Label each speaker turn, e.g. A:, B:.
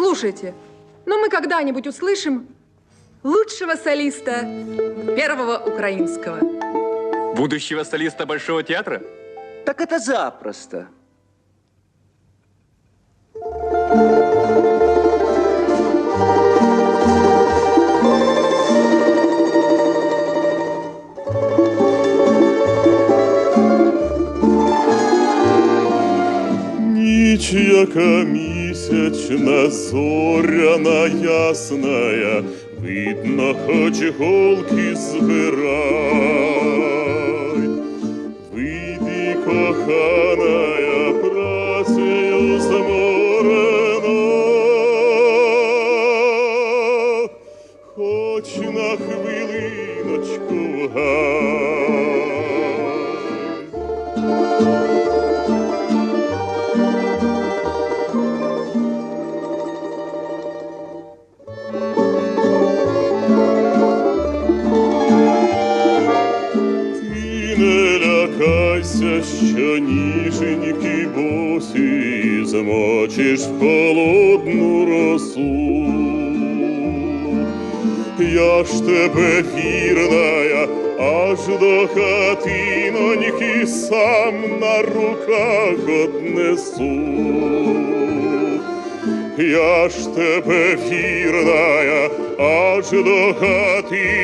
A: Слушайте, но мы когда-нибудь услышим лучшего солиста первого украинского.
B: Будущего солиста Большого театра?
C: Так это запросто.
D: Ніч, яка місячна, зоряна ясная, видно, хоч голки збирай. Вийди, коханая, працею зморена, хоч на хвилиночку в не лякайся, що ніженьки босі змочиш в холодну росу. Я ж тебе вірная, аж до хатиноньки сам на руках однесу. Я ж тебе вірная, аж до хатиноньки